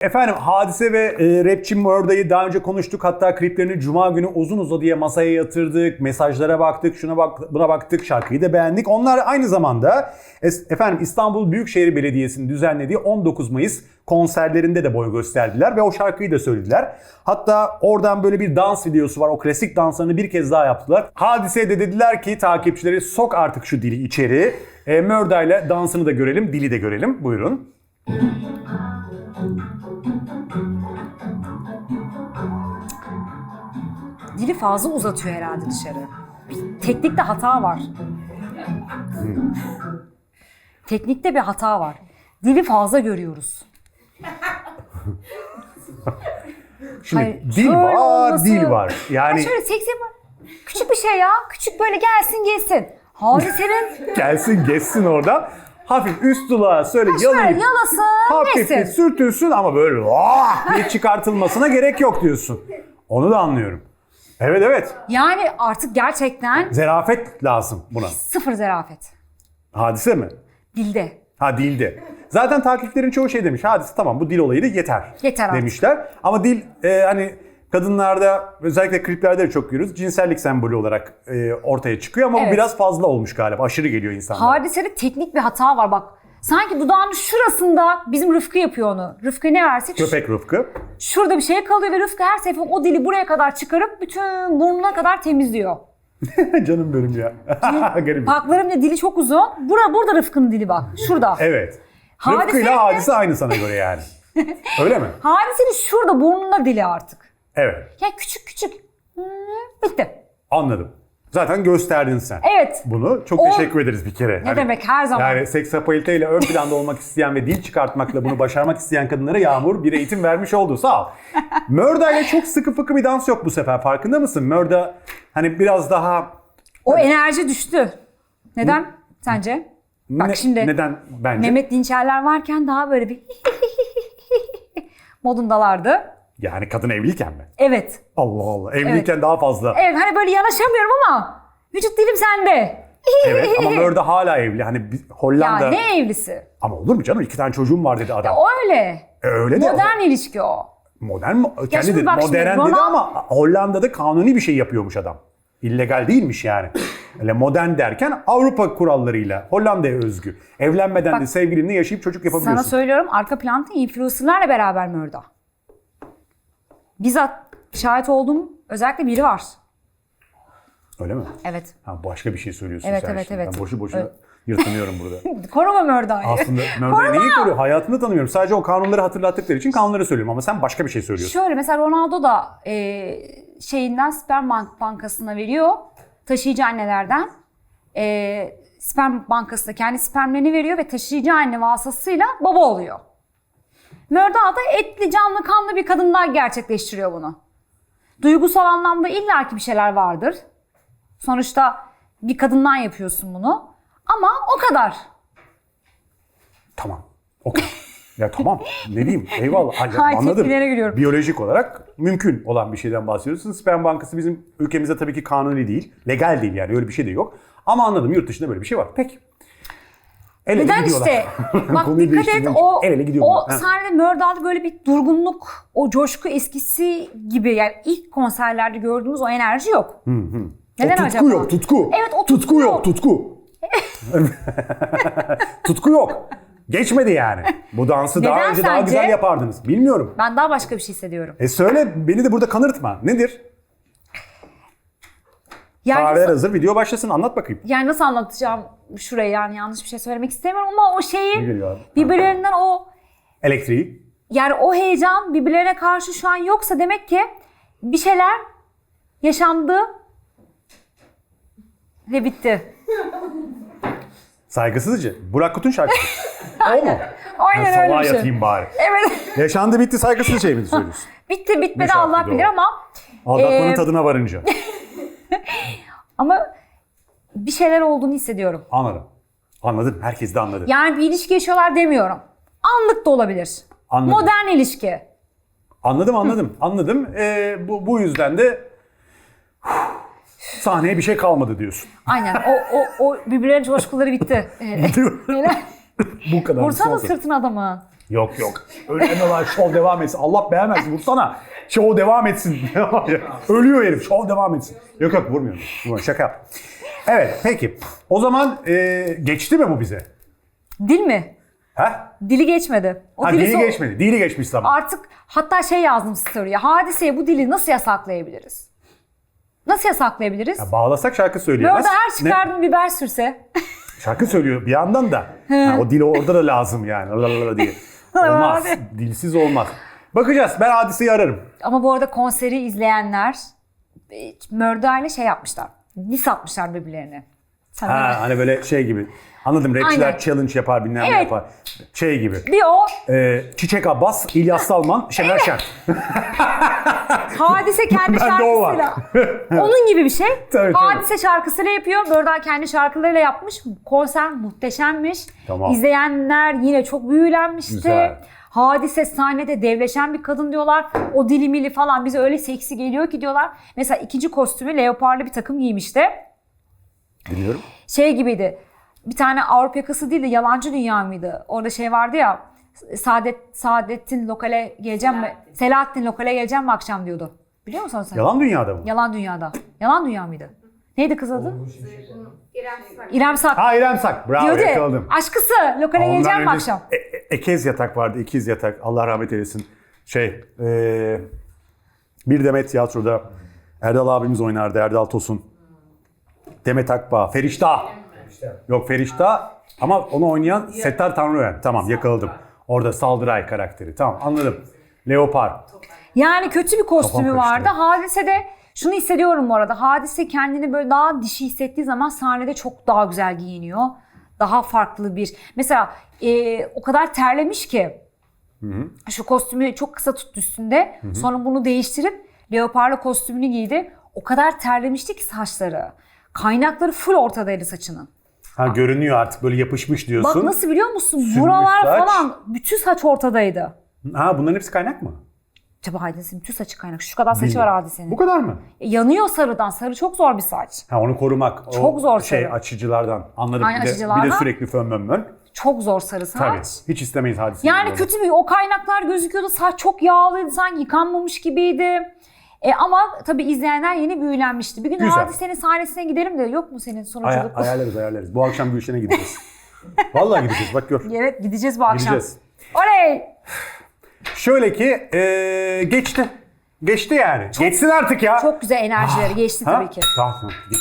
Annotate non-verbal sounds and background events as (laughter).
Efendim Hadise ve e, rapçi Murda'yı daha önce konuştuk. Hatta kliplerini Cuma günü uzun uzadıya masaya yatırdık. Mesajlara baktık, şuna bak, buna baktık. Şarkıyı da beğendik. Onlar aynı zamanda es- efendim İstanbul Büyükşehir Belediyesi'nin düzenlediği 19 Mayıs konserlerinde de boy gösterdiler ve o şarkıyı da söylediler. Hatta oradan böyle bir dans videosu var. O klasik danslarını bir kez daha yaptılar. Hadise de dediler ki takipçileri sok artık şu dili içeri. E, Murda ile dansını da görelim, dili de görelim. Buyurun. Dili fazla uzatıyor herhalde dışarı. Teknikte hata var. Teknikte bir hata var. Dili fazla görüyoruz. Şimdi Hayır, dil var, olması- dil var. Yani Ya şöyle seksi yapar. Küçük bir şey ya. Küçük böyle gelsin gelsin. Hadisenin gelsin geçsin oradan. Hafif üst dulağı söyle şöyle yalayıp yalasın hafif bir sürtülsün ama böyle ah diye çıkartılmasına gerek yok diyorsun. Onu da anlıyorum. Evet evet. Yani artık gerçekten Zerafet lazım buna. sıfır zerafet. Hadise mi? Dilde. Ha dilde. Zaten takipçilerin çoğu şey demiş. Hadise tamam bu dil olayı da yeter. Yeter artık. Demişler. Ama dil e, hani kadınlarda özellikle kliplerde de çok görüyoruz. Cinsellik sembolü olarak e, ortaya çıkıyor ama bu Evet. biraz fazla olmuş galiba. Aşırı geliyor insanlara. Hadisede teknik bir hata var bak. Sanki dudağının şurasında bizim Rıfkı yapıyor onu. Rıfkı ne versek Köpek Rıfkı. şurada bir şey kalıyor ve Rıfkı her sefer o dili buraya kadar çıkarıp bütün burnuna kadar temizliyor. (laughs) Canım benim ya. (laughs) Garip. Parklarım da dili çok uzun. Bura, burada Rıfkı'nın dili bak. Şurada. Evet. Hadise Rıfkı ile hadise aynı sana göre yani. (laughs) Öyle mi? Hadisenin şurada burnunda dili artık. Evet. Ya küçük küçük. Hmm, bitti. Anladım. Zaten gösterdin sen. Evet. Bunu çok O- teşekkür ederiz bir kere. Ne demek, her zaman. Yani seksapalite ile ön planda olmak isteyen ve dil çıkartmakla bunu başarmak isteyen kadınlara Yağmur bir eğitim vermiş oldu. Sağ ol. Mörda ile çok sıkı fıkı bir dans yok bu sefer. Farkında mısın? Mörda hani biraz daha O enerji düştü. Neden sence? Bak ne- şimdi neden bence? Mehmet Dinçerler varken daha böyle bir (laughs) modundalardı. Yani kadın evliyken mi? Evet. Allah Allah. Evliyken daha fazla. Evet hani böyle yanaşamıyorum ama vücut dilim sende. (laughs) Evet ama Mörda hala evli. Hani bir- Ya Hollanda. ne evlisi? Ama olur mu canım? İki tane çocuğum var dedi adam. O öyle. E, öyle de. Modern ilişki o. Modern mi? Kendi şimdi dedi, bak şimdi modern dedi Ronald- ama Hollanda'da kanuni bir şey yapıyormuş adam. İllegal değilmiş yani. Öyle modern derken Avrupa kurallarıyla Hollanda'ya özgü. Evlenmeden de Bak- sevgilinle yaşayıp çocuk yapabiliyorsun. Sana söylüyorum arka planda influencerlarla beraber Mörda. Bizzat şahit olduğum özellikle biri var. Öyle mi? Evet. Ha, başka bir şey söylüyorsun Evet, sen evet, şimdi. evet. Ben boşu boşuna Evet. yırtınıyorum burada. (laughs) Koruma Mörda'yı. Aslında (laughs) Mörda'yı neyi koruyor? Hayatını tanımıyorum. Sadece o kanunları hatırlattıkları için kanunları söylüyorum ama sen başka bir şey söylüyorsun. Şöyle mesela Ronaldo da e, şeyinden sperm bank bankasına veriyor. Taşıyıcı annelerden. E, sperm bankasına kendi spermlerini veriyor ve taşıyıcı anne vasıtasıyla baba oluyor. Mörda da etli, canlı, kanlı bir kadından gerçekleştiriyor bunu. Duygusal anlamda illaki bir şeyler vardır. Sonuçta bir kadından yapıyorsun bunu. Ama o kadar. Tamam. Okey. Ya tamam. Ne diyeyim? Eyvallah. Ay, (laughs) Ay, anladım. gülüyorum. Biyolojik olarak mümkün olan bir şeyden bahsediyorsun. Sperm bankası bizim ülkemizde tabii ki kanuni değil. Legal değil yani. Öyle bir şey de yok. Ama anladım. Yurt dışında böyle bir şey var. Peki. El ele Neden gidiyorlar. işte? (laughs) Bak Konuyu dikkat et o, el ele gidiyorlar. o sahnede Mördalı böyle bir durgunluk, o coşku eskisi gibi yani ilk konserlerde gördüğümüz o enerji yok. Neden o tutku acaba? yok, tutku. Evet, o tutku, tutku yok, yok. tutku. (laughs) tutku yok. Geçmedi yani. Bu dansı daha Neden önce daha sence? güzel yapardınız. Bilmiyorum. Ben daha başka bir şey hissediyorum. E söyle beni de burada kanırtma. Nedir? Yani Kahveler nasıl, hazır. Video başlasın. Anlat bakayım. yani nasıl anlatacağım şurayı yani yanlış bir şey söylemek istemiyorum ama o şeyi birbirlerinden o Elektriği. yani o heyecan birbirlerine karşı şu an yoksa demek ki bir şeyler yaşandı ve bitti. Saygısızca. Burak Kut'un şarkısı. (laughs) o mu? Aynen Ha, öyle bir şey. yatayım bari. Evet. Yaşandı bitti saygısız şey mi söylüyorsun? (laughs) Bitti bitmedi Allah bilir ama Aldatmanın Ee, tadına varınca. (laughs) ama bir şeyler olduğunu hissediyorum. Anladım. Anladım. Herkes de anladı. Yani bir ilişki yaşıyorlar demiyorum. Anlık da olabilir. Anladım. Modern ilişki. Anladım anladım. Anladım. Ee, bu, bu yüzden de sahneye bir şey kalmadı diyorsun. Aynen o, o, o birbirlerinin coşkuları bitti. (laughs) Ee, bu kadar. Vursana sırtına adamı. Yok yok. Önemli olan şov devam etsin. Allah beğenmez vursana. Şov devam etsin. (laughs) Ölüyor herif. Şov devam etsin. Yok yok vurmuyorum. Vurmuyorum. Şaka yap. Evet peki. O zaman e, geçti mi bu bize? Dil mi? Ha? Dili geçmedi. O ha dili dili so- geçmedi. Dili geçmiş zaman. Artık hatta şey yazdım story'e. Hadiseye bu dili nasıl yasaklayabiliriz? Nasıl yasaklayabiliriz? Ya bağlasak şarkı söyleyemez. Orada her Ne? çıkardığın biber sürse. Şarkı söylüyor bir yandan da. Ha, o dili orada da lazım yani. Lalalala diye. (laughs) Olmaz. Dilsiz olmaz. Bakacağız. Ben hadiseyi ararım. Ama bu arada konseri izleyenler Mörder'le şey yapmışlar. Dis atmışlar birbirlerine. Sen Ha, hani böyle şey gibi. Anladım. Rapçiler Aynen. challenge yapar bilmem ne Evet. yapar. Şey gibi. Bir o Ee, Çiçek Abbas, İlyas Salman, Şener Şen. (laughs) hadise kendi var. şarkısıyla. (laughs) Onun gibi bir şey. Tabii, tabii. hadise şarkısıyla yapıyor. Mörder kendi şarkılarıyla yapmış. Konser muhteşemmiş. Tamam. İzleyenler yine çok büyülenmişti. Güzel. Hadise sahnede devleşen bir kadın diyorlar. O dilimili falan bize öyle seksi geliyor ki diyorlar. Mesela ikinci kostümü leoparlı bir takım giymişti. Dinliyorum. şey gibiydi. Bir tane Avrupa yakası değil de yalancı dünya mıydı? Orada şey vardı ya. Saadet Saadettin lokale geleceğim mi? Selahattin lokale geleceğim mi akşam diyordu. Biliyor musun sen? Yalan dünyada mı? Yalan dünyada. Yalan dünya mıydı? Neydi kız adı? İrem Sak. Ha İrem Sak. Bravo Diyordu yakaladım. aşkısı lokale Ondan geleceğim mi önce akşam? E- e- Ekez yatak vardı. ikiz yatak. Allah rahmet eylesin. Şey. eee bir Demet tiyatroda Erdal abimiz oynardı. Erdal Tosun. Demet Akbağ. Ferişta. Yok Ferişta. Ama onu oynayan Settar Tanrıören. Tamam yakaladım. Orada Saldıray karakteri. Tamam anladım. Leopar. Yani kötü bir kostümü Kafam karıştı. vardı. Hadise de şunu hissediyorum bu arada. Hadise kendini böyle daha dişi hissettiği zaman sahnede çok daha güzel giyiniyor. Daha farklı bir. Mesela e, o kadar terlemiş ki şu kostümü çok kısa tuttu üstünde. Sonra bunu değiştirip leoparlı kostümünü giydi. O kadar terlemişti ki saçları. Kaynakları full ortadaydı saçının. Ha, görünüyor artık böyle yapışmış Bak diyorsun. nasıl biliyor musun? Sürmüş Buralar saç. falan bütün saç ortadaydı. Ha bunların hepsi kaynak mı? Acaba Hadise'nin bütün saçı kaynak. Şu kadar saçı Bilmiyorum. var Hadise'nin. Bu kadar mı? E, Yanıyor sarıdan. Sarı çok zor bir saç. Ha onu korumak. Çok zor Şey tabii. açıcılardan. Anladım. Aynen, bir, de, açıcılardan. bir de sürekli fön mön mön. Çok zor sarı saç. Tabii. Hiç istemeyiz hadise. Yani kötü bir o kaynaklar gözüküyordu. Saç çok yağlıydı sanki yıkanmamış gibiydi. E ama tabii izleyenler yeni büyülenmişti. Bir gün Güzel. Hadise'nin sahnesine gidelim de yok mu senin Aya- sunuculuk? ayarlarız ayarlarız. Bu akşam Gülşen'e gideceğiz. (laughs) Vallahi gideceğiz bak gör. evet gideceğiz bu akşam. Gideceğiz. Oley! Şöyle ki eee, geçti. Geçti yani. Geçsin artık ya. Çok güzel enerjileri geçti Ha? tabii ki. Tamam, tamam. Git.